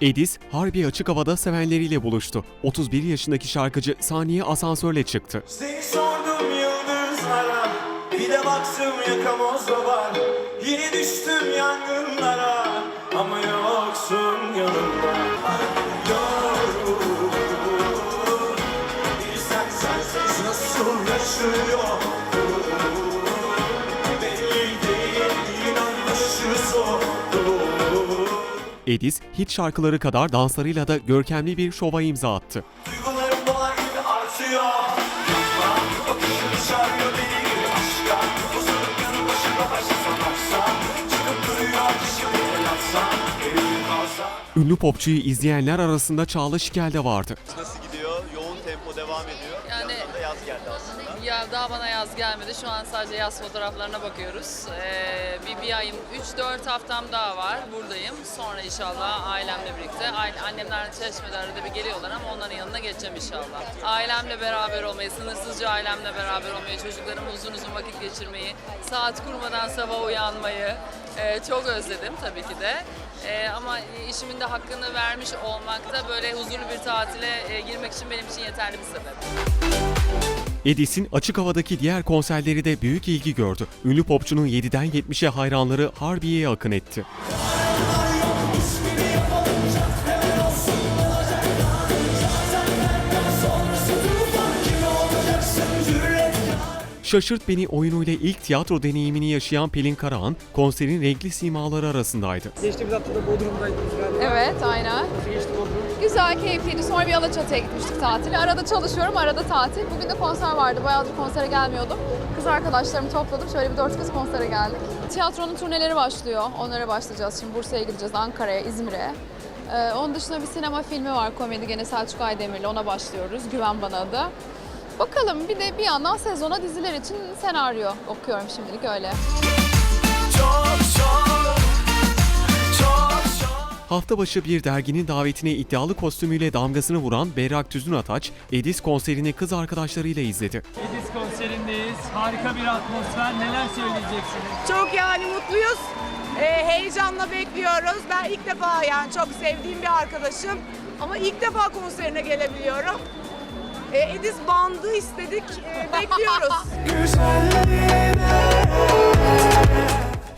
Edis, Harbi açık havada sevenleriyle buluştu. 31 yaşındaki şarkıcı sahneye asansörle çıktı. Seni sordum yıldızlara Bir de baktım yakamoz var Yine düştüm yangınlara Ama yoksun yanımda Yorum Bir sen sensiz nasıl yaşıyor Edis, hit şarkıları kadar danslarıyla da görkemli bir şova imza attı. Duygularım dolar gibi artıyor bakışın çağırıyor beni aşka yanı Çıkıp duruyor Ünlü popçuyu izleyenler arasında Çağla Şikel de vardı. Nasıl devam ediyor. Yani- yandan da yaz geldi aslında. Ya daha bana yaz gelmedi. Şu an sadece yaz fotoğraflarına bakıyoruz. Ee, bir, bir ayım, 3-4 haftam daha var. Buradayım. Sonra inşallah ailemle birlikte. Aile, annemler Çeşme'de arada bir geliyorlar ama onların yanına geçeceğim inşallah. Ailemle beraber olmayı, sınırsızca ailemle beraber olmayı, çocuklarımla uzun uzun vakit geçirmeyi, saat kurmadan sabah uyanmayı e, çok özledim tabii ki de. E, ama işimin de hakkını vermiş olmak da böyle huzurlu bir tatile e, girmek için benim için yeterli bir sebep. Edis'in açık havadaki diğer konserleri de büyük ilgi gördü. Ünlü popçunun 7'den 70'e hayranları Harbiye'ye akın etti. Şaşırt Beni oyunuyla ilk tiyatro deneyimini yaşayan Pelin Karahan, konserin renkli simaları arasındaydı. Geçtiğimiz hafta da Bodrum'daydınız galiba. Evet, aynen. Nasıl geçti Bodrum? Güzel, keyifliydi. Sonra bir Alaçatı'ya gitmiştik tatile. Arada çalışıyorum, arada tatil. Bugün de konser vardı. Bayağıdır konsere gelmiyordum. Kız arkadaşlarımı topladım. Şöyle bir dört kız konsere geldik. Tiyatronun turneleri başlıyor. Onlara başlayacağız. Şimdi Bursa'ya gideceğiz, Ankara'ya, İzmir'e. Ee, onun dışında bir sinema filmi var komedi gene Selçuk Aydemir'le ona başlıyoruz. Güven Bana adı. Bakalım bir de bir yandan sezona diziler için senaryo okuyorum şimdilik öyle. Çok çok Çok çok Hafta başı bir derginin davetine iddialı kostümüyle damgasını vuran Berrak Tüzün Ataç, Edis konserini kız arkadaşlarıyla izledi. Edis konserindeyiz. Harika bir atmosfer. Neler söyleyeceksiniz? Çok yani mutluyuz. Ee, heyecanla bekliyoruz. Ben ilk defa yani çok sevdiğim bir arkadaşım. Ama ilk defa konserine gelebiliyorum. Ee, Edis bandı istedik. Ee, bekliyoruz.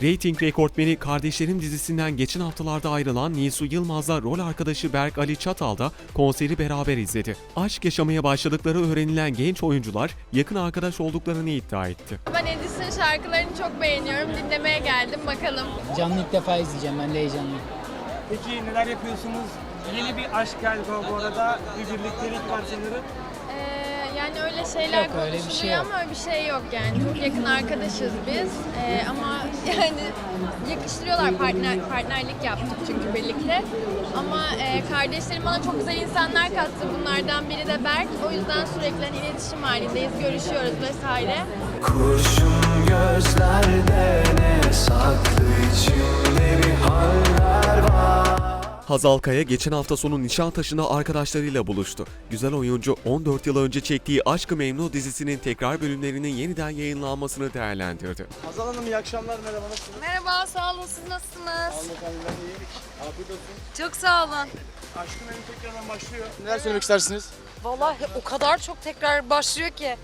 Rating rekortmeni Kardeşlerim dizisinden geçen haftalarda ayrılan Nisu Yılmaz'la rol arkadaşı Berk Ali Çatal da konseri beraber izledi. Aşk yaşamaya başladıkları öğrenilen genç oyuncular yakın arkadaş olduklarını iddia etti. Ben Edis'in şarkılarını çok beğeniyorum. Dinlemeye geldim. Bakalım Canlı ilk defa izleyeceğim ben de heyecanlıyım. Peki neler yapıyorsunuz? Yeni bir aşk galiba bu arada. Bir birliktelik var sanırım. Öyle şeyler Yok, öyle bir şey konuşuluyor yok. ama öyle bir şey yok yani. Çok yakın arkadaşız biz. Ee, ama yani yakıştırıyorlar partner partnerlik yaptık çünkü birlikte. Ama e, kardeşlerim bana çok güzel insanlar kattı. Bunlardan biri de Berk. O yüzden sürekli hani iletişim halindeyiz, görüşüyoruz vesaire. Kurşun gözlerde ne saklı içimde bir var Hazal Kaya geçen hafta sonu Nişantaşı'nda arkadaşlarıyla buluştu. Güzel oyuncu 14 yıl önce çektiği Aşk-ı Memnu dizisinin tekrar bölümlerinin yeniden yayınlanmasını değerlendirdi. Hazal Hanım iyi akşamlar. Merhaba nasılsınız? Merhaba, sağ olun. Siz nasılsınız? Sağ efendim ben iyiyim. Afiyet olsun. Çok sağ olun. Aşkın Memnu tekrardan başlıyor. Neler söylemek istersiniz? Vallahi o kadar çok tekrar başlıyor ki.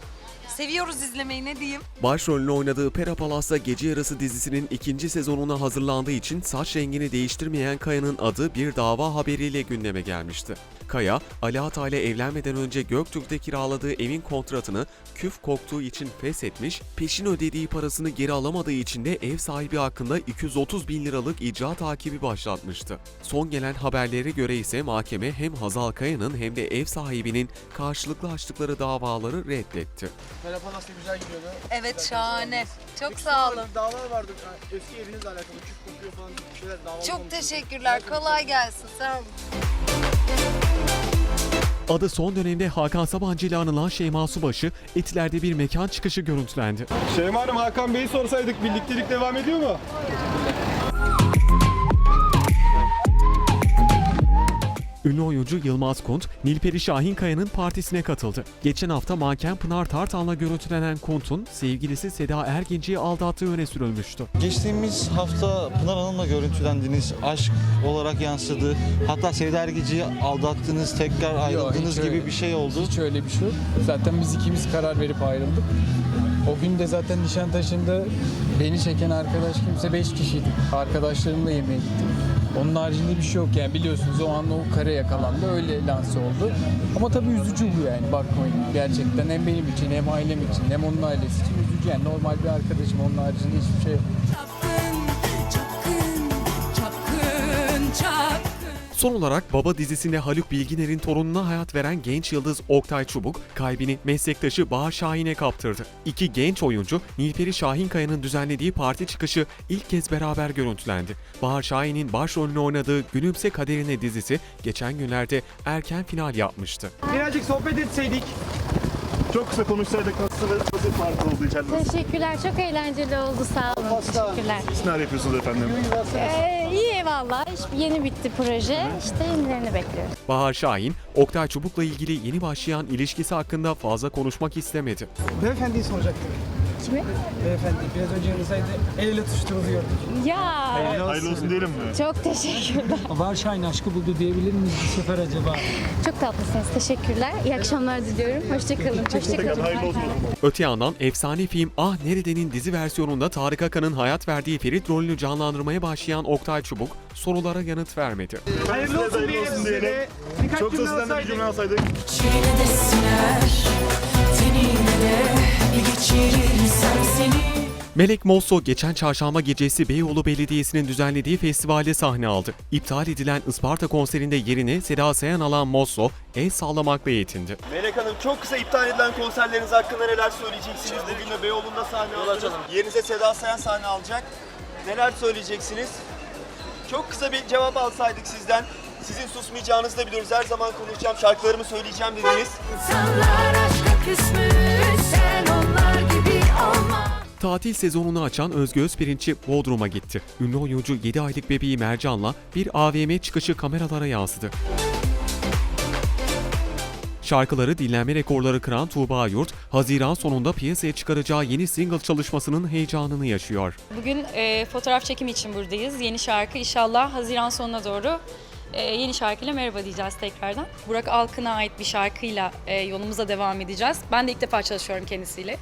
Seviyoruz izlemeyi ne diyeyim. Başrolünü oynadığı Pera Palas'ta Gece Yarısı dizisinin ikinci sezonuna hazırlandığı için saç rengini değiştirmeyen Kaya'nın adı bir dava haberiyle gündeme gelmişti. Kaya, Ali Atay'la evlenmeden önce Göktürk'te kiraladığı evin kontratını küf koktuğu için feshetmiş, peşin ödediği parasını geri alamadığı için de ev sahibi hakkında 230 bin liralık icra takibi başlatmıştı. Son gelen haberlere göre ise mahkeme hem Hazal Kaya'nın hem de ev sahibinin karşılıklı açtıkları davaları reddetti. Merhaba nasıl güzel gidiyordu. Evet şahane. Çok Peki, sağ olun. Davalar vardı. Eski evinizle alakalı. Küp kokuyor falan şeyler. Davalar Çok teşekkürler. Kolay gelsin. Sağ olun. Adı son dönemde Hakan Sabancı ile anılan Şeyma Subaşı, Etiler'de bir mekan çıkışı görüntülendi. Şeyma Hanım Hakan Bey'i sorsaydık birliktelik devam ediyor mu? Ünlü oyuncu Yılmaz Kunt, Nilperi Şahinkaya'nın partisine katıldı. Geçen hafta manken Pınar Tartan'la görüntülenen Kunt'un sevgilisi Seda Erginci'yi aldattığı öne sürülmüştü. Geçtiğimiz hafta Pınar Hanım'la görüntülendiniz. Aşk olarak yansıdı. Hatta Sevda Ergici'yi aldattınız, tekrar ayrıldınız gibi öyle. bir şey oldu. Hiç öyle bir şey yok. Zaten biz ikimiz karar verip ayrıldık. O gün de zaten Nişantaşı'nda beni çeken arkadaş kimse 5 kişiydik. Arkadaşlarımla yemeğe gittik. Onun haricinde bir şey yok yani biliyorsunuz o an o kare yakalandı öyle lanse oldu. Ama tabii üzücü bu yani bakmayın gerçekten hem benim için hem ailem için hem onun ailesi için üzücü yani normal bir arkadaşım onun haricinde hiçbir şey yok. Son olarak Baba dizisinde Haluk Bilginer'in torununa hayat veren genç yıldız Oktay Çubuk, kalbini meslektaşı Bahar Şahin'e kaptırdı. İki genç oyuncu Nilperi Şahinkaya'nın düzenlediği parti çıkışı ilk kez beraber görüntülendi. Bahar Şahin'in başrolünü oynadığı Gülümse Kaderine dizisi geçen günlerde erken final yapmıştı. Birazcık sohbet etseydik. Çok kısa konuşsaydık nasıl, nasıl parti oldu içeride? Teşekkürler. Çok eğlenceli oldu. Sağ olun. Teşekkürler. Siz neler yapıyorsunuz efendim? Ee, iyi valla. Yeni bitti proje. İşte yenilerini bekliyoruz. Bahar Şahin, Oktay Çubuk'la ilgili yeni başlayan ilişkisi hakkında fazla konuşmak istemedi. Beyefendiyi soracaktım. Kimi? Beyefendi biraz önce yanınızdaydı. El ele tutuştuğunuzu gördük. Ya Hayırlı olsun diyelim mi? çok teşekkürler. Var Şahin aşkı buldu diyebilir miyiz bu sefer acaba? Çok tatlısınız. Teşekkürler. İyi akşamlar diliyorum. Hoşçakalın. Hoşçakalın. Hayırlı olsun. Öte yandan efsane film Ah Nerede'nin dizi versiyonunda Tarık Akan'ın hayat verdiği Ferit rolünü canlandırmaya başlayan Oktay Çubuk sorulara yanıt vermedi. Hayırlı olsun Hayırlı diyelim olsun Çok da sizden de bir alsaydık. cümle alsaydık. Melek Mosso geçen çarşamba gecesi Beyoğlu Belediyesi'nin düzenlediği festivalde sahne aldı. İptal edilen Isparta konserinde yerini Seda Sayan alan Mosso el sallamakla yetindi. Melek Hanım çok kısa iptal edilen konserleriniz hakkında neler söyleyeceksiniz? Bugün de Beyoğlu'nda sahne aldınız. Yerinize Seda Sayan sahne alacak. Neler söyleyeceksiniz? Çok kısa bir cevap alsaydık sizden. Sizin susmayacağınızı da biliyoruz. Her zaman konuşacağım, şarkılarımı söyleyeceğim dediniz. Tatil sezonunu açan Özge Özpirinççi Bodrum'a gitti. Ünlü oyuncu 7 aylık bebeği Mercan'la bir AVM çıkışı kameralara yansıdı. Şarkıları dinlenme rekorları kıran Tuğba Yurt, Haziran sonunda piyasaya çıkaracağı yeni single çalışmasının heyecanını yaşıyor. Bugün e, fotoğraf çekimi için buradayız. Yeni şarkı inşallah Haziran sonuna doğru e, yeni şarkıyla merhaba diyeceğiz tekrardan. Burak Alkın'a ait bir şarkıyla e, yolumuza devam edeceğiz. Ben de ilk defa çalışıyorum kendisiyle.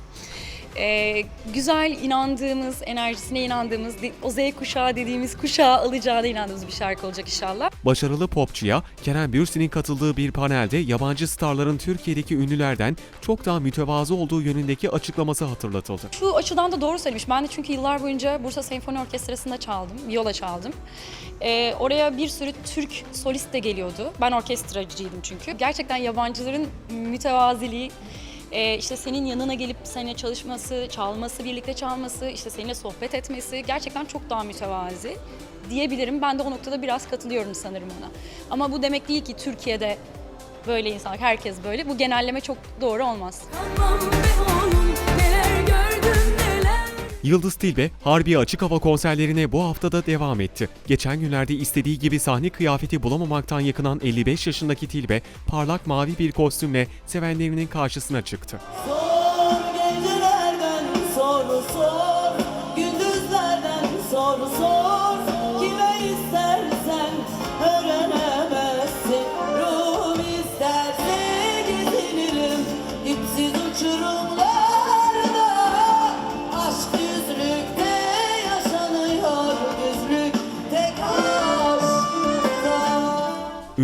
E, güzel, inandığımız, enerjisine inandığımız, o Z kuşağı dediğimiz kuşağı alacağına inandığımız bir şarkı olacak inşallah. Başarılı popçuya Kerem Bürsin'in katıldığı bir panelde yabancı starların Türkiye'deki ünlülerden çok daha mütevazı olduğu yönündeki açıklaması hatırlatıldı. Şu açıdan da doğru söylemiş. Ben de çünkü yıllar boyunca Bursa Senfoni Orkestrası'nda çaldım, viola çaldım. Ee, oraya bir sürü Türk solist de geliyordu. Ben orkestracıydım çünkü. Gerçekten yabancıların mütevaziliği, e, işte senin yanına gelip seninle çalışması, çalması, birlikte çalması, işte seninle sohbet etmesi gerçekten çok daha mütevazi diyebilirim. Ben de o noktada biraz katılıyorum sanırım ona. Ama bu demek değil ki Türkiye'de böyle insanlar, herkes böyle. Bu genelleme çok doğru olmaz. Yıldız Tilbe, Harbiye açık hava konserlerine bu haftada devam etti. Geçen günlerde istediği gibi sahne kıyafeti bulamamaktan yakınan 55 yaşındaki Tilbe, parlak mavi bir kostümle sevenlerinin karşısına çıktı. Sor gecelerden sor sor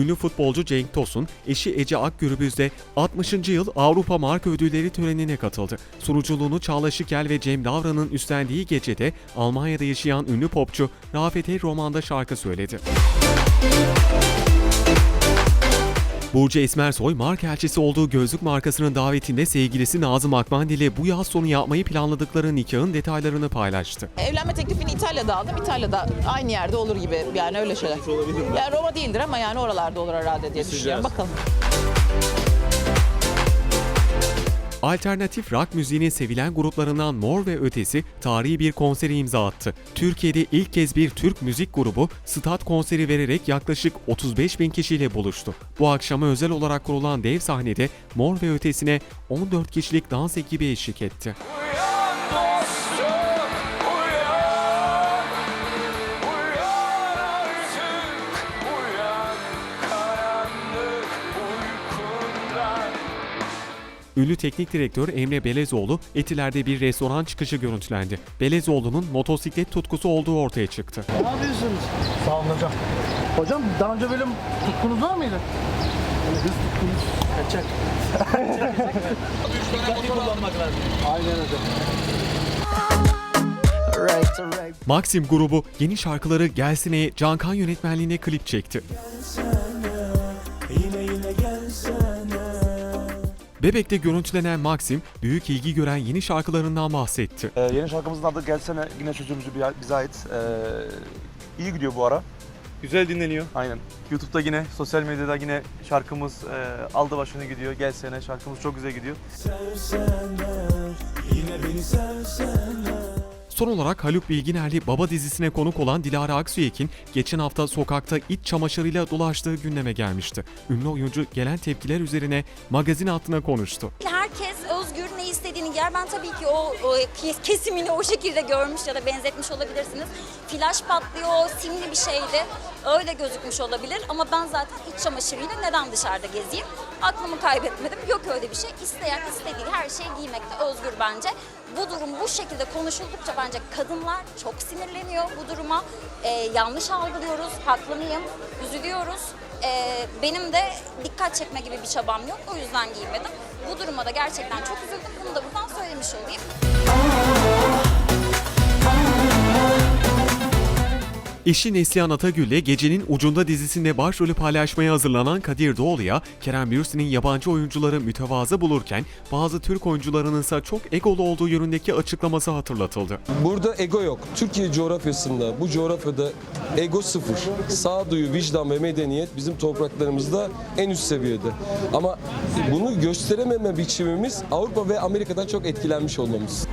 Ünlü futbolcu Cenk Tosun, eşi Ece Akgürbüz'de 60. yıl Avrupa Marka Ödülleri törenine katıldı. Sunuculuğunu Çağla Şikel ve Cem Davran'ın üstlendiği gecede Almanya'da yaşayan ünlü popçu Rafet El Roman'da şarkı söyledi. Burcu Esmersoy, marka elçisi olduğu gözlük markasının davetinde sevgilisi Nazım Akmandi ile bu yaz sonu yapmayı planladıkları nikahın detaylarını paylaştı. Evlenme teklifini İtalya'da aldım. İtalya'da aynı yerde olur gibi yani öyle şeyler. Yani Roma değildir ama yani oralarda olur herhalde diye düşünüyorum. Bakalım. Alternatif rock müziğinin sevilen gruplarından Mor ve Ötesi tarihi bir konsere imza attı. Türkiye'de ilk kez bir Türk müzik grubu stat konseri vererek yaklaşık 35 bin kişiyle buluştu. Bu akşama özel olarak kurulan dev sahnede Mor ve Ötesi'ne 14 kişilik dans ekibi eşlik etti. Uyan Ünlü teknik direktör Emre Belezoğlu, Etiler'de bir restoran çıkışı görüntülendi. Belezoğlu'nun motosiklet tutkusu olduğu ortaya çıktı. Ne yapıyorsunuz? Sağ olun hocam. Hocam daha önce böyle tutkunuz var mıydı? Hız tutkunuz. Kaçak. Dikkatli kullanmak lazım. Aynen right. Maxim grubu yeni şarkıları Gelsine'ye Cankan yönetmenliğine klip çekti. Bebek'te görüntülenen Maxim, büyük ilgi gören yeni şarkılarından bahsetti. Ee, yeni şarkımızın adı Gelsene yine sözümüzü bize ait. Ee, iyi gidiyor bu ara. Güzel dinleniyor. Aynen. YouTube'da yine, sosyal medyada yine şarkımız e, aldı başını gidiyor. Gelsene şarkımız çok güzel gidiyor. Son olarak Haluk Bilginer'li Baba dizisine konuk olan Dilara Aksüyek'in geçen hafta sokakta iç çamaşırıyla dolaştığı gündeme gelmişti. Ünlü oyuncu gelen tepkiler üzerine magazin hattına konuştu. Herkes özgür ne istediğini giyer. Ben tabii ki o, o kes- kesimini o şekilde görmüş ya da benzetmiş olabilirsiniz. Flaş patlıyor, simli bir şeydi. Öyle gözükmüş olabilir ama ben zaten iç çamaşırıyla neden dışarıda gezeyim? Aklımı kaybetmedim. Yok öyle bir şey. İsteyen istediği her şeyi giymekte özgür bence. Bu durum bu şekilde konuşuldukça bence kadınlar çok sinirleniyor bu duruma. Ee, yanlış algılıyoruz, haklı mıyım? Üzülüyoruz. Ee, benim de dikkat çekme gibi bir çabam yok. O yüzden giymedim. Bu duruma da gerçekten çok üzüldüm. Bunu da buradan söylemiş olayım. Eşi Neslihan Atagül'le Gecenin Ucunda dizisinde başrolü paylaşmaya hazırlanan Kadir Doğulu'ya Kerem Bürsin'in yabancı oyuncuları mütevazı bulurken bazı Türk oyuncularının ise çok egolu olduğu yönündeki açıklaması hatırlatıldı. Burada ego yok. Türkiye coğrafyasında, bu coğrafyada ego sıfır. Sağduyu, vicdan ve medeniyet bizim topraklarımızda en üst seviyede. Ama bunu gösterememe biçimimiz Avrupa ve Amerika'dan çok etkilenmiş olmamız.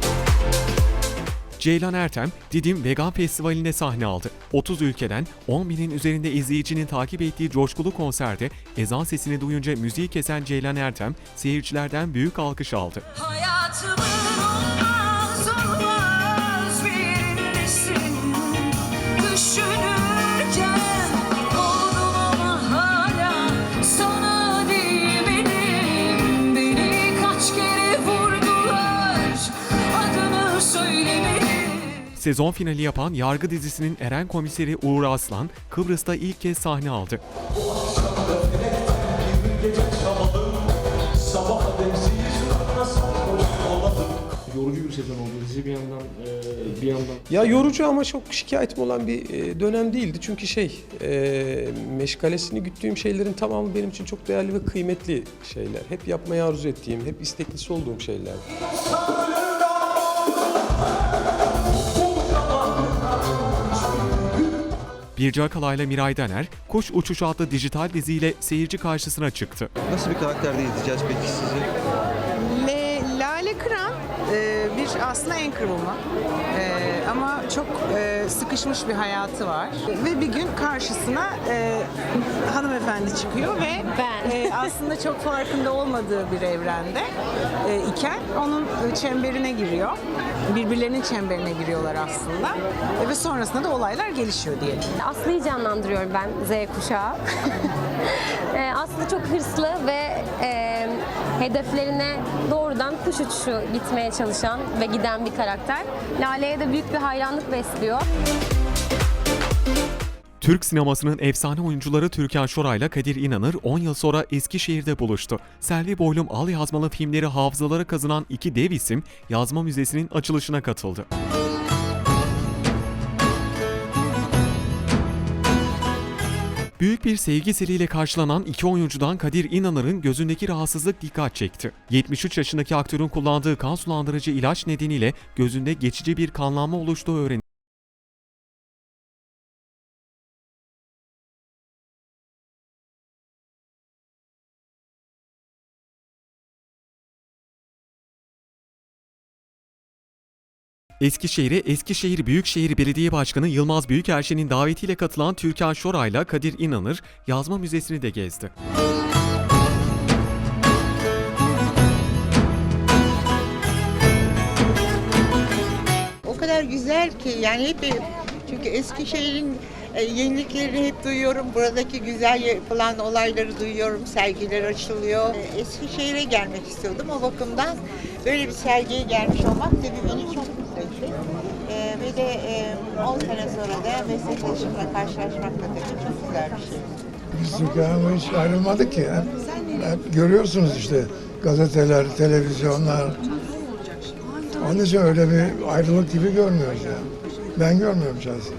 Ceylan Ertem, Didim Vegan Festivali'nde sahne aldı. 30 ülkeden 10 binin üzerinde izleyicinin takip ettiği coşkulu konserde ezan sesini duyunca müziği kesen Ceylan Ertem, seyircilerden büyük alkış aldı. Hayatımın Sezon finali yapan Yargı dizisinin Eren komiseri Uğur Aslan, Kıbrıs'ta ilk kez sahne aldı. Yorucu bir sezon oldu. Dizi bir yandan bir yandan Ya yorucu ama çok şikayetim olan bir e, dönem değildi. Çünkü şey, e, meşgalesini güttüğüm şeylerin tamamı benim için çok değerli ve kıymetli şeyler. Hep yapmayı arzu ettiğim, hep isteklisi olduğum şeyler. Birce Akalay'la Miray Daner, Kuş Uçuşu adlı dijital diziyle seyirci karşısına çıktı. Nasıl bir karakterde izleyeceğiz peki sizi? Lale Kıran e, bir aslında en kırılma ama çok e, sıkışmış bir hayatı var ve bir gün karşısına e, hanımefendi çıkıyor ve e, aslında çok farkında olmadığı bir evrende e, iken onun çemberine giriyor. Birbirlerinin çemberine giriyorlar aslında E, ve sonrasında da olaylar gelişiyor diyelim. Aslı'yı canlandırıyorum ben Z kuşağı. Ee, Aslı çok hırslı ve e, hedeflerine doğrudan kuş uçuşu gitmeye çalışan ve giden bir karakter. Lale'ye de büyük bir hayranlık besliyor. Türk sinemasının efsane oyuncuları Türkan Şoray'la Kadir İnanır 10 yıl sonra Eskişehir'de buluştu. Selvi Boylum Al yazmalı filmleri hafızalara kazınan iki dev isim yazma müzesinin açılışına katıldı. Büyük bir sevgi seliyle karşılanan iki oyuncudan Kadir İnanır'ın gözündeki rahatsızlık dikkat çekti. 73 yaşındaki aktörün kullandığı kan sulandırıcı ilaç nedeniyle gözünde geçici bir kanlanma oluştuğu öğrenildi. Eskişehir'e Eskişehir Büyükşehir Belediye Başkanı Yılmaz Büyükerşen'in davetiyle katılan Türkan Şoray'la Kadir İnanır yazma müzesini de gezdi. O kadar güzel ki yani hep çünkü Eskişehir'in e, yeniliklerini hep duyuyorum. Buradaki güzel yapılan olayları duyuyorum. Sergiler açılıyor. E, Eskişehir'e gelmek istiyordum. O bakımdan böyle bir sergiye gelmiş olmak tabii beni çok mutlu etti. E, ve de e, 10 sene sonra da meslektaşımla karşılaşmak da tabii çok güzel bir şey. Biz Türkiye'den hiç ayrılmadık ki. Hep, görüyorsunuz işte gazeteler, televizyonlar. Onun için öyle bir ayrılık gibi görmüyoruz yani. Ben görmüyorum şahsen.